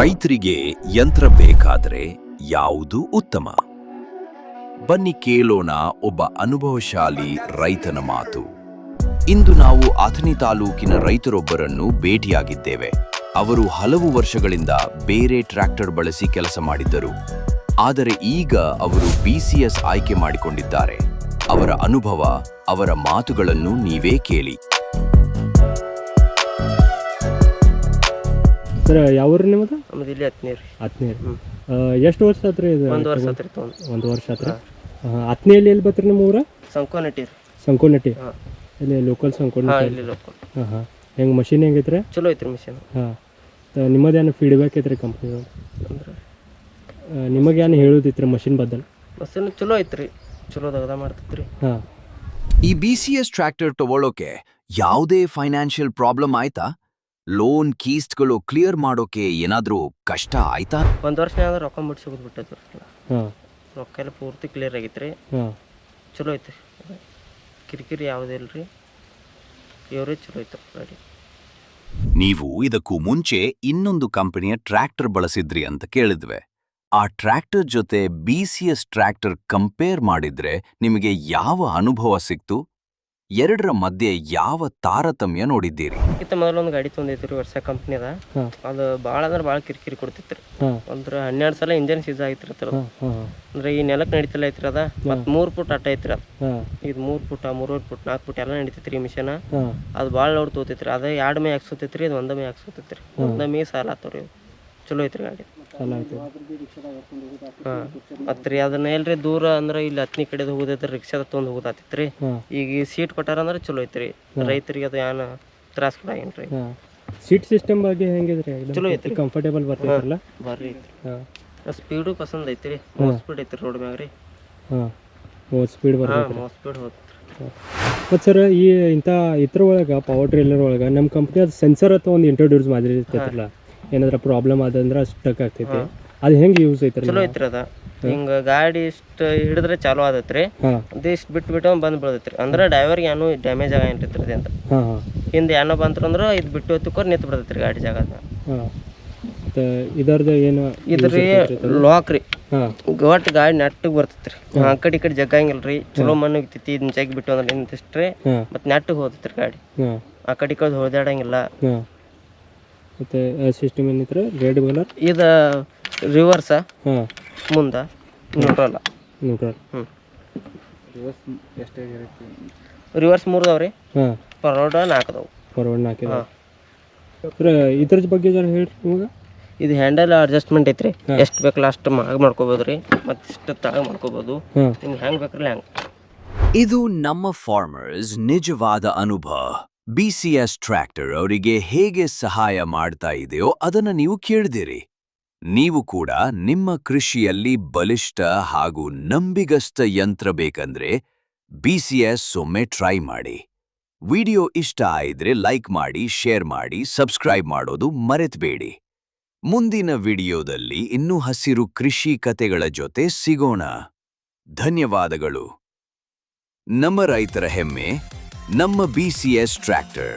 ರೈತರಿಗೆ ಯಂತ್ರ ಬೇಕಾದರೆ ಯಾವುದು ಉತ್ತಮ? ಬನ್ನಿ ಕೇಳೋಣ ಒಬ್ಬ ಅನುಭವಶಾಲಿ ರೈತನ ಮಾತು. ಇಂದು ನಾವು ಅಥಣಿ ತಾಲೂಕಿನ ರೈತರೊಬ್ಬರನ್ನು ಭೇಟಿಯಾಗಿದ್ದೇವೆ. ಅವರು ಹಲವು ವರ್ಷಗಳಿಂದ ಬೇರೆ ಟ್ರ್ಯಾಕ್ಟರ್ ಬಳಸಿ ಕೆಲಸ ಮಾಡಿದ್ದರು. ಆದರೆ ಈಗ ಅವರು ಬಿಸಿಎಸ್ ಆಯ್ಕೆ ಮಾಡಿಕೊಂಡಿದ್ದಾರೆ. ಅವರ ಅನುಭವ, ಅವರ ಮಾತುಗಳನ್ನು ನೀವೇ ಕೇಳಿ. ಸರ್ ಯಾವ ಊರು ನಿಮ್ಮದು? ನಮ್ದು ಇಲ್ಲಿ ಹತ್ತನೇ ರೀ ಹತ್ತನೇ ಎಷ್ಟು ವರ್ಷ ಆತ್ರಿ ಇದು ಒಂದು ವರ್ಷ ಆತ್ರಿ ತೊಗೊಂಡು. ಒಂದು ವರ್ಷ ಆತ್ರಿ? ಹತ್ತನೇಲಿ ಎಲ್ಲಿ ಬರ್ತೀರಿ ನಿಮ್ಮ ಊರ? ಸಂಕೋನಟ್ಟಿ ರೀ ಸಂಕೋನಟ್ಟಿ. ಹಾಂ. ಇಲ್ಲಿ ಲೋಕಲ್ ಹಾಂ ಸಂಕೋನಟ್ಟಿ ಇಲ್ಲಿ ಲೋಕಲ್ ಹಾಂ ಹಾಂ. ಹೆಂಗೆ ಮಷಿನ್ ಹೆಂಗೈತ್ರಿ ಚಲೋ ಐತ್ರಿ ಮಿಷನ್ ಹಾಂ. ನಿಮ್ಮದೇನು ಫೀಡ್ಬ್ಯಾಕ್ ಐತ್ರಿ ಕಂಪ್ನಿ ಅಂದ್ರೆ ನಿಮಗೆ ಏನು ಹೇಳುದಿತ್ತು ಮಷಿನ್ ಬದಲು? ಮಷಿನ್ ಚಲೋ ಐತ್ರಿ. ಚಲೋ ದಗದ ಮಾಡ್ತೈತ್ರಿ. ಹಾಂ. ಈ ಬಿಸಿಎಸ್ ಟ್ರ್ಯಾಕ್ಟರ್ ತಗೊಳ್ಳೋಕೆ ಯಾವುದೇ ಫೈನಾನ್ಷಿಯಲ್ ಪ್ರಾಬ್ಲಮ್ ಆಯ್ತಾ? ಲೋನ್ ಕೀಸ್ಟ್ಗಳು ಕ್ಲಿಯರ್ ಮಾಡೋಕೆ ಏನಾದ್ರೂ ಕಷ್ಟ ಆಯ್ತಾ? ಒಂದು ವರ್ಷ ಅಂದ್ರೆ ರೊಕ್ಕ ಮುಟ್ಸಿ ಬಿಟ್ಟೈತಿ ರೊಕ್ಕ ಎಲ್ಲ ಪೂರ್ತಿ ಕ್ಲಿಯರ್ ಆಗೈತ್ರಿ. ಹಾಂ. ಚಲೋ ಐತೆ ಕಿರಿಕಿರಿ ಯಾವುದಿಲ್ಲ ರೀ ಇವರೇ ಚಲೋ ಐತೆ ಗಾಡಿ. ನೀವು ಇದಕ್ಕೂ ಮುಂಚೆ ಇನ್ನೊಂದು ಕಂಪನಿಯ ಟ್ರ್ಯಾಕ್ಟರ್ ಬಳಸಿದ್ರಿ ಅಂತ ಕೇಳಿದ್ವೆ. ಆ ಟ್ರ್ಯಾಕ್ಟರ್ ಜೊತೆ ಬಿಸಿಎಸ್ ಟ್ರ್ಯಾಕ್ಟರ್ ಕಂಪೇರ್ ಮಾಡಿದ್ರೆ ನಿಮಗೆ ಯಾವ ಅನುಭವ ಸಿಕ್ತು? ಎರಡರ ಮಧ್ಯೆ ಯಾವ ತಾರತಮ್ಯ ನೋಡಿದ್ದೀರಿ? ಇತ್ತ ಮೊದಲೊಂದು ಗಾಡಿ ತೊಗೊಂಡೈತ್ರಿ ವರ್ಷ ಕಂಪ್ನಿದ ಅದು. ಭಾಳ ಅಂದ್ರೆ ಭಾಳ ಕಿರಿಕಿರಿ ಕೊಡ್ತಿತ್ರಿ ಅಂದ್ರ ಅಂದ್ರೆ ಹನ್ನೆರಡು ಸಲ ಇಂಜನ್ ಸೀಸ್ ಆಗಿತ್ರಿ ಅದ್ರ ಅಂದ್ರೆ ಈ ನೆಲಕ್ಕೆ ನಡೀತಿಲ್ಲ ಐತ್ರಿ ಅದ. ಮತ್ ಮೂರ್ ಫುಟ್ ಅಟ್ಟ ಐತ್ರಿ ಅದ್. ಇದು ಮೂರು ಫುಟ್ ಮೂರುವರೆ ಫುಟ್ ನಾಲ್ಕು ಫುಟ್ ಎಲ್ಲ ನಡೀತೈತ್ರಿ ಈ ಮಿಷನ್ ಅದ್ ಭಾಳ ಲೋಡ್ ತೋತೈತ್ರಿ ಅದ ಎರಡು ಮೇ ಹಾಕ್ಸೋತೈತ್ರಿ ಇದು ಒಂದ ಮೇ ಹಾಕ್ಸೋತೈತ್ರಿ ಒಂದ ಮೇ ಸಾಲ ಆತವ್ರಿ. ಚಲೋ ಐತ್ರಿ ಗಾಡಿ. ಮತ್ತು ರೀ ಅದನ್ನ ಎಲ್ರಿ ದೂರ ಅಂದ್ರೆ ಇಲ್ಲಿ ಹತ್ತನೇ ಕಡೆ ಹೋಗೋದೈತ್ರಿ ರಿಕ್ಷಾದ ತೊಗೊಂಡು ಹೋಗೋದಾತಿತ್ರಿ ಹಾಂ. ಈಗ ಸೀಟ್ ಕೊಟ್ಟಾರ ಅಂದ್ರೆ ಚಲೋ ಐತ್ರಿ. ರೈತರಿಗೆ ಅದು ಏನ ತ್ರಾಸ ಕೊಡಂಗಿಲ್ರಿ. ಏನ್ರಿ ಸೀಟ್ ಸಿಸ್ಟಮ್ ಬಗ್ಗೆ ಹೆಂಗಿದ್ರಿ? ಚಲೋ ಐತ್ರಿ. ಕಂಫರ್ಟೇಬಲ್ ಬರ್ತೈತಲ್ಲ? ಬರ್ರಿ ಸ್ಪೀಡು ಪಸಂದ್ ಐತ್ರಿ. ಸ್ಪೀಡ್ ಐತ್ರಿ ರೋಡ್ ಮ್ಯಾಗ ರೀ ಹಾಂ. ಮೂವತ್ತು ಸ್ಪೀಡ್ ಹಾಂ ಬರ್ತೈತ್ರಿ. ಸ್ಪೀಡ್ ಹೋಗ್ತೈತ್ರಿ. ಮತ್ತು ಸರ್ ಈ ಇಂಥ ಇದ್ರ ಒಳಗೆ ಪವರ್ ಟ್ರೇಲರ್ ಒಳಗೆ ನಮ್ಮ ಕಂಪ್ನಿ ಅದು ಸೆನ್ಸರ್ ಅಂತ ಒಂದು ಇಂಟ್ರೊಡ್ಯೂಸ್ ಮಾಡಿರ್ತೈತ್ರಲ್ಲ? ಏನಾದ್ರ ಪ್ರಾಬ್ಲಮ್ ಆದಂದ್ರೆ ಸ್ಟಕ್ ಆಗ್ತೈತಿ. ಅದು ಹೆಂಗೆ ಯೂಸ್ ಐತ್ರಿ ಚಲೋ ಐತ್ರಿ ಅದ. ಹಿಂಗ ಗಾಡಿ ಇಷ್ಟ ಹಿಡಿದ್ರೆ ಚಾಲೂ ಆದತ್ರಿ. ಅದು ಇಷ್ಟು ಬಿಟ್ಟು ಬಿಟ್ಟು ಬಂದ್ ಬೀಳ್ತೈತ್ರಿ. ಅಂದ್ರೆ ಡ್ರೈವರ್ಗೆ ಏನೂ ಡ್ಯಾಮೇಜ್ ಆಗಂತೈತ್ರಿ ಅಂತ ಹಿಂದೆ ಏನೋ ಬಂತಂದ್ರೆ ಇದು ಬಿಟ್ಟು ಹೊತ್ತಿಕೋರ್ ನಿಂತು ಬಿಡತೈತ್ರಿ ಗಾಡಿ ಜಾಗ ಹಾಂ. ಮತ್ತು ಇದರದ್ದು ಏನು ಇದ್ರಿ ಲಾಕ್ ರೀ. ಹಾಂ. ಒಟ್ಟು ಗಾಡಿ ನೆಟ್ಟಿಗೆ ಬರ್ತೈತ್ರಿ. ಆ ಕಡೆ ಈ ಕಡೆ ಜಗ್ಗಂಗಿಲ್ಲ ರೀ. ಚಲೋ ಮಣ್ಣು ಇರ್ತೈತಿ ಇದನ್ನ ಜಗ್ಗಿ ಬಿಟ್ಟು ಅಂದ್ರೆ ನಿಂತಿಷ್ಟ್ರಿ ಮತ್ತೆ ನೆಟ್ಟಗೆ ಹೋಗ್ತೈತ್ರಿ ಗಾಡಿ. ಆ ಕಡೆ ಈ ಕಡೆ ಹೊಡೆದಾಡಂಗಿಲ್ಲ. ಮತ್ತು ಸಿಸ್ಟಮ್ ಏನೈತ್ರಿ ರೆಡ್ ಕಲರ್ ಇದು ರಿವರ್ಸ ಹಾಂ. ಮುಂದೆ? ನ್ಯೂಟ್ರಲ್ ನ್ಯೂಟ್ರಲ್ ಹ್ಞೂ ರಿವರ್ಸ್ ಮೂರು ಅದಾವ ರೀ ಹಾಂ ಫಾರ್ವರ್ಡ್ ನಾಲ್ಕು ಅದಾವು. ಫಾರ್ವರ್ಡ್ ನಾಲ್ಕು ಹಾಂ. ಇದ್ರ ಬಗ್ಗೆ ಜನ ಹೇಳ್ರಿ ನಿಮಗೆ? ಇದು ಹ್ಯಾಂಡಲ್ ಅಡ್ಜಸ್ಟ್ಮೆಂಟ್ ಐತ್ರಿ. ಎಷ್ಟು ಬೇಕಲ್ಲ ಅಷ್ಟು ಮ್ಯಾಗ ಮಾಡ್ಕೋಬೋದು ರೀ. ಮತ್ತು ಇಷ್ಟು ತಳಗ ಮಾಡ್ಕೋಬೋದು. ನಿಮ್ಗೆ ಹೆಂಗೆ ಬೇಕ್ರಲ್ಲ ಹೆಂಗೆ. ಇದು ನಮ್ಮ ಫಾರ್ಮರ್ಸ್ ನಿಜವಾದ ಅನುಭವ. ಬಿಸಿಎಸ್ ಟ್ರ್ಯಾಕ್ಟರ್ ಅವರಿಗೆ ಹೇಗೆ ಸಹಾಯ ಮಾಡ್ತಾ ಇದೆಯೋ ಅದನ್ನ ನೀವು ಕೇಳಿದಿರಿ. ನೀವು ಕೂಡ ನಿಮ್ಮ ಕೃಷಿಯಲ್ಲಿ ಬಲಿಷ್ಠ ಹಾಗೂ ನಂಬಿಗಸ್ತ ಯಂತ್ರ ಬೇಕಂದ್ರೆ ಬಿಸಿಎಸ್ ಒಮ್ಮೆ ಟ್ರೈ ಮಾಡಿ. ವಿಡಿಯೋ ಇಷ್ಟ ಆಯಿದ್ರೆ ಲೈಕ್ ಮಾಡಿ, ಶೇರ್ ಮಾಡಿ, ಸಬ್ಸ್ಕ್ರೈಬ್ ಮಾಡೋದು ಮರೆತಬೇಡಿ. ಮುಂದಿನ ವಿಡಿಯೋದಲ್ಲಿ ಇನ್ನೂ ಹಸಿರು ಕೃಷಿ ಕತೆಗಳ ಜೊತೆ ಸಿಗೋಣ. ಧನ್ಯವಾದಗಳು. ನಮ್ಮ ರೈತರ ಹೆಮ್ಮೆ ನಮ್ಮ ಬಿಸಿಎಸ್ ಟ್ರ್ಯಾಕ್ಟರ್